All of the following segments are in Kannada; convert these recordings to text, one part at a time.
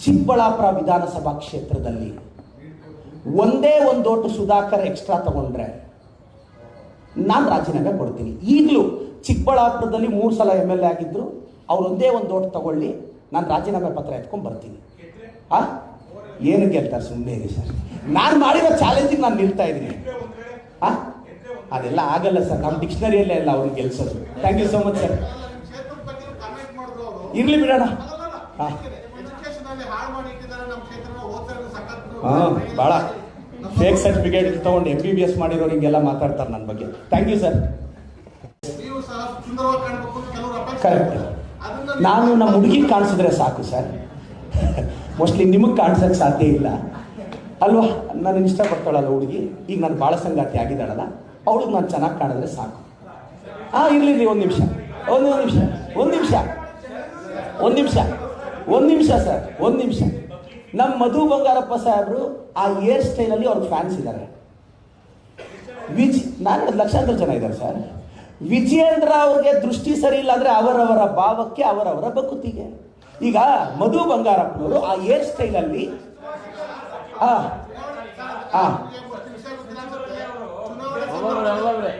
ಚಿಕ್ಕಬಳ್ಳಾಪುರ ವಿಧಾನಸಭಾ ಕ್ಷೇತ್ರದಲ್ಲಿ ಒಂದೇ ಒಂದು ಓಟು ಸುಧಾಕರ್ ಎಕ್ಸ್ಟ್ರಾ ತಗೊಂಡ್ರೆ ನಾನು ರಾಜೀನಾಮೆ ಕೊಡ್ತೀನಿ. ಈಗಲೂ ಚಿಕ್ಕಬಳ್ಳಾಪುರದಲ್ಲಿ ಮೂರು ಸಲ ಎಂ ಎಲ್ ಎ ಆಗಿದ್ರು ಅವ್ರು ಒಂದೇ ಒಂದು ಓಟ್ ತಗೊಳ್ಳಿ ನಾನು ರಾಜೀನಾಮೆ ಪತ್ರ ಎತ್ಕೊಂಡು ಬರ್ತೀನಿ. ಆ? ಏನು ಗೆಲ್ತಾರೆ ಸುಮ್ಮನೆ ಇದೆ ಸರ್. ನಾನು ಮಾಡಿರೋ ಚಾಲೆಂಜಿಗೆ ನಾನು ನಿಲ್ತಾ ಇದ್ದೀನಿ. ಆ? ಅದೆಲ್ಲ ಆಗಲ್ಲ ಸರ್. ನಮ್ಮ ಡಿಕ್ಷನರಿಯಲ್ಲೇ ಇಲ್ಲ ಅವ್ರಿಗೆ ಗೆಲ್ಸೋದು. Thank you so much sir ಇರ್ಲಿ ಬಿಡೋಣ. ಹಾ. ಹಾಂ ಭಾಳ ಫೇಕ್ ಸರ್ಟಿಫಿಕೇಟ್ ತಗೊಂಡು ಎಂ ಬಿ ಬಿ ಎಸ್ ಮಾಡಿರೋರು ಹಿಂಗೆಲ್ಲ ಮಾತಾಡ್ತಾರೆ ನನ್ನ ಬಗ್ಗೆ. ಥ್ಯಾಂಕ್ ಯು ಸರ್ ಕರೆಕ್ಟ್ ನಾನು ನಮ್ಮ ಹುಡುಗಿಗೆ ಕಾಣಿಸಿದ್ರೆ ಸಾಕು ಸರ್ ಮೋಸ್ಟ್ಲಿ ನಿಮಗೆ ಕಾಣಿಸೋಕ್ಕೆ ಸಾಧ್ಯ ಇಲ್ಲ. ಅಲ್ವಾ? ನಾನು ಇಷ್ಟಪಡ್ತಾಳಲ್ಲ ಹುಡುಗಿ. ಈಗ ನಾನು ಭಾಳ ಸಂಗಾತಿ ಆಗಿದ್ದಾಳಲ್ಲ ಅವಳಿಗೆ ನಾನು ಚೆನ್ನಾಗಿ ಕಾಣಿದ್ರೆ ಸಾಕು. ಹಾಂ ಇರಲಿ ಇರಲಿ ಒಂದು ನಿಮಿಷ. ಒಂದು ನಿಮಿಷ. ಒಂದು ನಿಮಿಷ. ಒಂದು ನಿಮಿಷ. ಒಂದು ನಿಮಿಷ ಸರ್ ಒಂದು ನಿಮಿಷ. ನಮ್ಮ ಮಧು ಬಂಗಾರಪ್ಪ ಸಾಹೇಬರು ಆ ಏರ್ ಸ್ಟೈಲಲ್ಲಿ ಅವ್ರಿಗೆ ಫ್ಯಾನ್ಸ್ ಇದ್ದಾರೆ ವಿಜ್ ನಾನು ಲಕ್ಷಾಂತರ ಜನ ಇದ್ದಾರೆ ಸರ್. ವಿಜಯೇಂದ್ರ ಅವ್ರಿಗೆ ದೃಷ್ಟಿ ಸರಿ ಇಲ್ಲ ಅಂದ್ರೆ ಅವರವರ ಭಾವಕ್ಕೆ ಅವರವರ ಬಕುತಿಗೆ. ಈಗ ಮಧು ಬಂಗಾರಪ್ಪನವರು ಆ ಏರ್ ಸ್ಟೈಲಲ್ಲಿ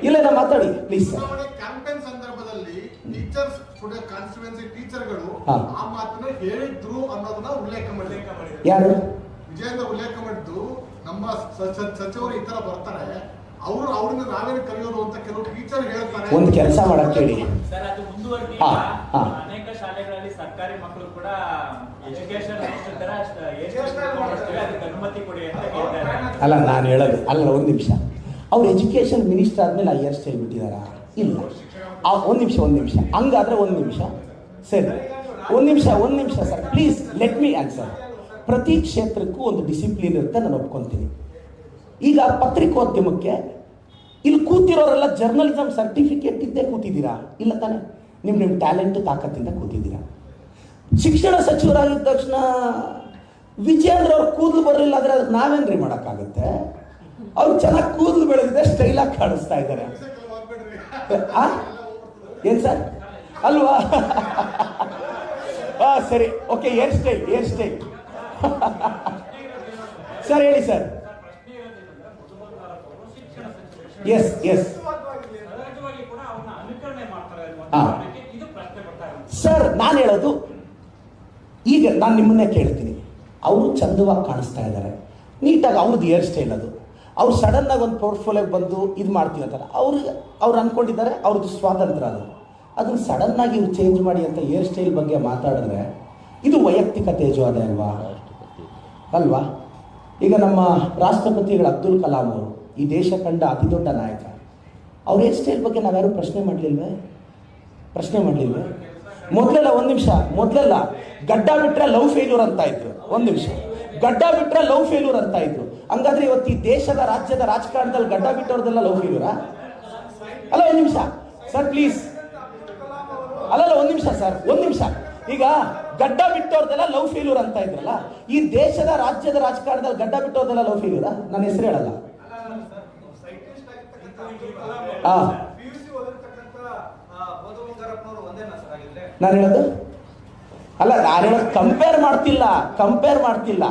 ಇಲ್ಲ ನಾ ಮಾತಾಡಿ ಪ್ಲೀಸ್ ಸರ್ ಚುನಾವಣೆ ಕೂಡ ಕಾನ್ಸ್ಟಿಟ್ಯೂನ್ಸಿ ಟೀಚರ್ಗಳು. ಆ ಮಾತನ್ನ ಹೇಳಿದ್ರು ಅನ್ನೋದನ್ನ ಉಲ್ಲೇಖ ಮಾಡಿದ್ರು. ಯಾರು? ವಿಜಯೇಂದ್ರ ಉಲ್ಲೇಖ ಮಾಡಿದ್ದು ನಮ್ಮ ಸಚಿವರು ಈ ತರ ಬರ್ತಾರೆ ಅವರು ಅವ್ರನ್ನ ನಾವೇನು ಕರೆಯೋದು ಅಂತ ಕೆಲವು ಟೀಚರ್ ಹೇಳ್ತಾರೆ. ಒಂದು ಕೆಲಸ ಮಾಡಕ್ ಹೇಳಿ. ಸರ್ ಅದು ಮುಂದುವರೆದಿ. ಅನೇಕ ಶಾಲೆಗಳಲ್ಲಿ ಸರ್ಕಾರಿ ಮಕ್ಕಳು ಕೂಡ ಎಜುಕೇಶನ್ ತರ ಅದಕ್ಕೆ ಅನುಮತಿ ಕೊಡಿ ಅಂತ ಹೇಳ್ತಾರೆ ಅಲ್ಲ ನಾನು ಹೇಳೋದು. ಅಲ್ಲ ಒಂದು ನಿಮಿಷ. ಅವ್ರು ಎಜುಕೇಶನ್ ಮಿನಿಸ್ಟರ್ ಆದ್ಮೇಲೆ ಐ ಎಸ್ ಸ್ಟೈಲ್ ಬಿಟ್ಟಿದ್ದಾರಾ ಇಲ್ಲ ಒಂದು ನಿಮಿಷ ಒಂದು ನಿಮಿಷ. ಹಂಗಾದ್ರೆ ಒಂದು ನಿಮಿಷ. ಸರಿ. ಒಂದು ನಿಮಿಷ ಒಂದು ನಿಮಿಷ sir please let me answer ಪ್ರತಿ ಕ್ಷೇತ್ರಕ್ಕೂ ಒಂದು ಡಿಸಿಪ್ಲಿನ್ ಇರುತ್ತೆ ನಾನು ಒಪ್ಕೊತೀನಿ. ಈಗ ಪತ್ರಿಕೋದ್ಯಮಕ್ಕೆ ಇಲ್ಲಿ ಕೂತಿರೋರೆಲ್ಲ ಜರ್ನಲಿಸಮ್ ಸರ್ಟಿಫಿಕೇಟ್ ಇದ್ದೇ ಕೂತಿದ್ದೀರಾ? ಇಲ್ಲ ತಾನೆ. ನಿಮ್ಮ ನಿಮ್ಮ ಟ್ಯಾಲೆಂಟ್ ತಾಕತ್ತಿಂದ ಕೂತಿದ್ದೀರಾ? ಶಿಕ್ಷಣ ಸಚಿವರಾಗಿದ್ದ ತಕ್ಷಣ ವಿಜೇಂದ್ರ ಅವ್ರ ಕೂದಲು ಬರಲಿಲ್ಲ ಅಂದ್ರೆ ಅದಕ್ಕೆ ನಾವೇನ್ರಿ ಮಾಡೋಕ್ಕಾಗುತ್ತೆ? ಅವ್ರು ಚೆನ್ನಾಗಿ ಕೂದಲು ಬೆಳೆದಿದೆ ಸ್ಟೈಲಾಗಿ ಕಾಣಿಸ್ತಾ ಇದ್ದಾರೆ? ಏನ್ ಸರ್? ಅಲ್ವಾ? ಹಾ ಸರಿ. Okay, air style air style sir, ಹೇಳಿ ಸರ್. ಎಸ್ ಎಸ್ ಸರ್, ನಾನು ಹೇಳೋದು, ಈಗ ನಾನು ನಿಮ್ಮನ್ನೇ ಕೇಳ್ತೀನಿ. ಅವರು ಚಂದವಾಗಿ ಕಾಣಿಸ್ತಾ ಇದ್ದಾರೆ. ನೀಟಾಗಿ ಅವ್ರದ್ದು ಹೇರ್ ಸ್ಟೈಲ್ ಅದು. ಅವ್ರು ಸಡನ್ನಾಗಿ ಒಂದು ಪೋರ್ಟ್ಫೋಲಿಯೋ ಬಂದು ಇದು ಮಾಡ್ತೀವಿ ಅಂತಾರೆ. ಅವ್ರಿಗೆ ಅವ್ರು ಅಂದ್ಕೊಂಡಿದ್ದಾರೆ ಅವ್ರದ್ದು ಸ್ವಾತಂತ್ರ್ಯ ಅದು. ಅದನ್ನು ಸಡನ್ನಾಗಿ ಇವ್ರು ಚೇಂಜ್ ಮಾಡಿ ಅಂತ ಹೇರ್ ಸ್ಟೈಲ್ ಬಗ್ಗೆ ಮಾತಾಡಿದ್ರೆ ಇದು ವೈಯಕ್ತಿಕ ತೇಜವಾದ ಅಲ್ವಾ? ಅಲ್ವಾ? ಈಗ ನಮ್ಮ ರಾಷ್ಟ್ರಪತಿಗಳು ಅಬ್ದುಲ್ ಕಲಾಂ ಅವರು, ಈ ದೇಶ ಕಂಡ ಅತಿ ದೊಡ್ಡ ನಾಯಕ, ಅವ್ರ ಹೇರ್ ಸ್ಟೈಲ್ ಬಗ್ಗೆ ನಾವ್ಯಾರು ಪ್ರಶ್ನೆ ಮಾಡಲಿಲ್ವೇ? ಪ್ರಶ್ನೆ ಮಾಡಲಿಲ್ವೇ? ಮೊದಲೆಲ್ಲ ಒಂದು ನಿಮಿಷ, ಮೊದಲೆಲ್ಲ ಗಡ್ಡ ಬಿಟ್ಟರೆ ಲವ್ ಫೇಲ್ಯೂರ್ ಅಂತ ಇತ್ತು. ಒಂದು ನಿಮಿಷ. ಗಡ್ಡ ಬಿಟ್ರೆ ಲವ್ ಫೇಲ್ಯೂರ್ ಅಂತ ಇದ್ರು. ಹಂಗಾದ್ರೆ ಇವತ್ತು ಈ ದೇಶದ ರಾಜ್ಯದ ರಾಜಕಾರಣದಲ್ಲಿ ಗಡ್ಡ ಬಿಟ್ಟವ್ರದೆಲ್ಲ ಲವ್ ಫೇಲ್ಯೂರಾ ಅಲ್ಲ ಒಂದು ನಿಮಿಷ. ಸರ್ ಪ್ಲೀಸ್ ಅಲ್ಲಲ್ಲ ಒಂದು ನಿಮಿಷ ಸರ್. ಒಂದು ನಿಮಿಷ. ಈಗ ಗಡ್ಡ ಬಿಟ್ಟವ್ರದೆಲ್ಲ ಲವ್ ಫೇಲ್ಯೂರ್ ಅಂತ ಇದ್ರಲ್ಲ ಈ ದೇಶದ ರಾಜ್ಯದ ರಾಜಕಾರಣದಲ್ಲಿ ಗಡ್ಡ ಬಿಟ್ಟವ್ರದೆಲ್ಲ ಲವ್ ಫೇಲ್ಯೂರಾ ನನ್ನ ಹೆಸರು ಹೇಳಲ್ಲ. ನಾನು ಹೇಳೋದು? ಅಲ್ಲ ನಾನು ಹೇಳೋದು ಕಂಪೇರ್ ಮಾಡ್ತಿಲ್ಲ ಕಂಪೇರ್ ಮಾಡ್ತಿಲ್ಲ.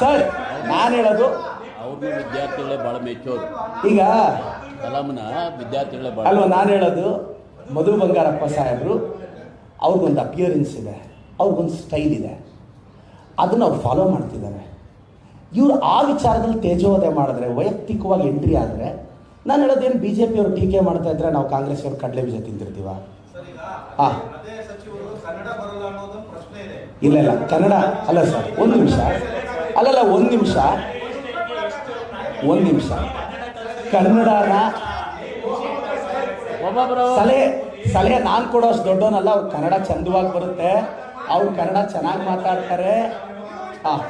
ಸರ್ ನಾನು ಹೇಳೋದು ಅವ್ರನ್ನ ವಿದ್ಯಾರ್ಥಿಗಳೇ ಭಾಳ ಮೆಚ್ಚೋರು ಈಗ ಕಲಾಮನ ವಿದ್ಯಾರ್ಥಿಗಳೇ ಭಾಳ ಅಲ್ವಾ ನಾನು ಹೇಳೋದು ಮಧು ಬಂಗಾರಪ್ಪ ಸಾಹೇಬರು ಅವ್ರಿಗೊಂದು ಅಪಿಯರೆನ್ಸ್ ಇದೆ ಅವ್ರಿಗೊಂದು ಸ್ಟೈಲ್ ಇದೆ. ಅದನ್ನು ಅವ್ರು ಫಾಲೋ ಮಾಡ್ತಿದ್ದಾರೆ. ಇವ್ರು ಆ ವಿಚಾರದಲ್ಲಿ ತೇಜೋವಧೆ ಮಾಡಿದ್ರೆ ವೈಯಕ್ತಿಕವಾಗಿ ಎಂಟ್ರಿ ಆದರೆ ನಾನು ಹೇಳೋದೇನು ಬಿ ಜೆ ಪಿಯವರು ಟೀಕೆ ಮಾಡ್ತಾ ಇದ್ರೆ ನಾವು ಕಾಂಗ್ರೆಸ್ ಅವ್ರು ಕಡಲೆ ಬೀಜ ತಿಂತಿರ್ತೀವ? ಇಲ್ಲ ಇಲ್ಲ ಕನ್ನಡ ಅಲ್ಲ ಸರ್ ಒಂದು ನಿಮಿಷ. ಅಲ್ಲಲ್ಲ ಒಂದು ನಿಮಿಷ. ಒಂದು ನಿಮಿಷ. ಕನ್ನಡನ ಸಲಹೆ ಸಲಹೆ ನಾನು ಕೊಡೋಷ್ಟು ದೊಡ್ಡವನಲ್ಲ ಅವ್ರು ಕನ್ನಡ ಚಂದವಾಗಿ ಬರುತ್ತೆ. ಅವ್ರು ಕನ್ನಡ ಚೆನ್ನಾಗಿ ಮಾತಾಡ್ತಾರೆ. ಹಾಂ